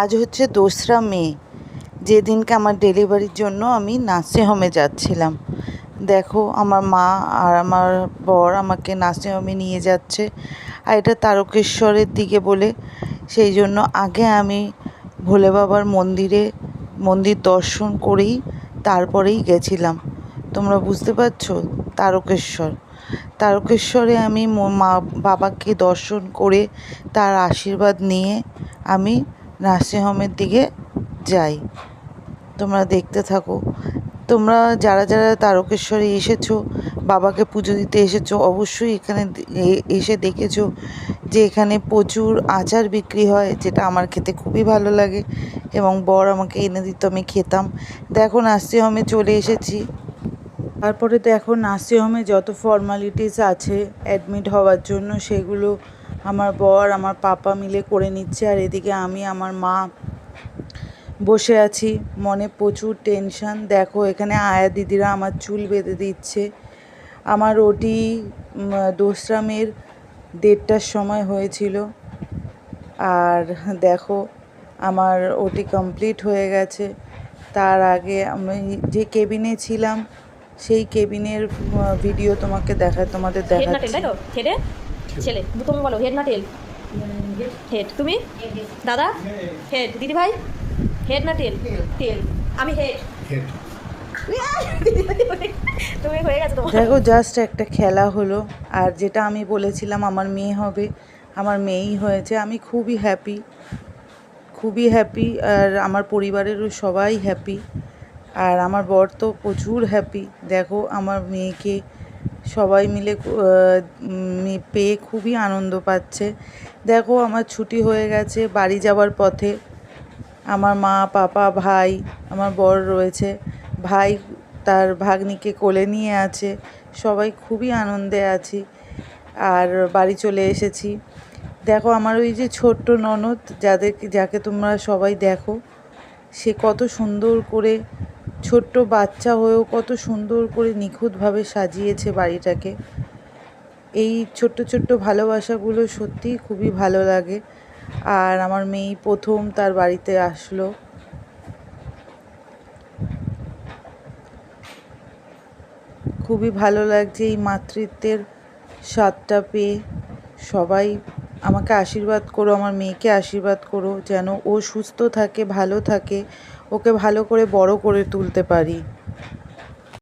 আজ হচ্ছে দোসরা মে। যেদিনকে আমার ডেলিভারির জন্য আমি নার্সিংহোমে যাচ্ছিলাম। দেখো, আমার মা আর আমার বর আমাকে নার্সিংহোমে নিয়ে যাচ্ছে। আর এটা তারকেশ্বরের দিকে বলে। সেই জন্য আগে আমি ভোলে বাবার মন্দিরে, মন্দির দর্শন করেই তারপরেই গেছিলাম। তোমরা বুঝতে পারছ? তারকেশ্বর। তারকেশ্বরে আমি মা বাবাকে দর্শন করে তার আশীর্বাদ নিয়ে আমি নার্সিংহোমের দিকে যাই। তোমরা দেখতে থাকো। তোমরা যারা যারা তারকেশ্বরে এসেছ, বাবাকে পুজো দিতে এসেছ, অবশ্যই এখানে এসে দেখেছ যে এখানে প্রচুর আচার বিক্রি হয়, যেটা আমার খেতে খুবই ভালো লাগে এবং বর আমাকে এনে দিত, আমি খেতাম। দেখো নার্সিং হোমে চলে এসেছি। তারপরে দেখো নার্সিংহোমে যত ফর্মালিটিস আছে অ্যাডমিট হওয়ার জন্য, সেগুলো আমার বর, আমার পাপা মিলে করে নিচ্ছে। আর এদিকে আমি, আমার মা বসে আছি মনে প্রচুর টেনশন দেখো এখানে আয়া দিদিরা আমার চুল বেঁধে দিচ্ছে। আমার ওটি দোসরা মের দেড়টার সময় হয়েছিল। আর দেখো আমার ওটি কমপ্লিট হয়ে গেছে। তার আগে আমি যে কেবিনে ছিলাম সেই কেবিনের ভিডিও তোমাকে দেখা তোমাদের দেখাচ্ছি। তো? ছেলে তুমি বলো হেড না টেল হেড তুমি? দাদা? হেড দিদি ভাই হেড না টেল টেল আমি হেড তুমি হয়ে গেছে তোমার। দেখো জাস্ট একটা খেলা হলো আর যেটা আমি বলেছিলাম আমার মেয়ে হবে আমার মেয়েই হয়েছে আমি খুবই হ্যাপি খুবই হ্যাপি আর আমার পরিবারেরও সবাই হ্যাপি আর আমার বর তো প্রচুর হ্যাপি দেখো আমার মেয়েকে সবাই মিলে পেয়ে খুবই আনন্দ পাচ্ছে। দেখো আমার ছুটি হয়ে গেছে বাড়ি যাওয়ার পথে আমার মা, পাপা, ভাই, আমার বর রয়েছে। ভাই তার ভাগ্নিকে কোলে নিয়ে আছে। সবাই খুবই আনন্দে আছি আর বাড়ি চলে এসেছি। দেখো আমার ওই যে ছোট্ট ননদ, যাদেরকে, যাকে তোমরা সবাই দেখো, সে কত সুন্দর করে ছোট্ট বাচ্চা হয়েও কত সুন্দর করে নিখুঁতভাবে সাজিয়েছে বাড়িটাকে। এই ছোট্ট ছোট্ট ভালোবাসাগুলো সত্যিই খুবই ভালো লাগে। আর আমার মেয়ে প্রথম তার বাড়িতে আসলো। খুবই ভালো লাগছে এই মাতৃত্বের স্বাদটা পেয়ে। সবাই আমাকে আশীর্বাদ করো, আমার মেয়েকে আশীর্বাদ করো, যেন ও সুস্থ থাকে, ভালো থাকে, ওকে ভালো করে বড় করে তুলতে পারি।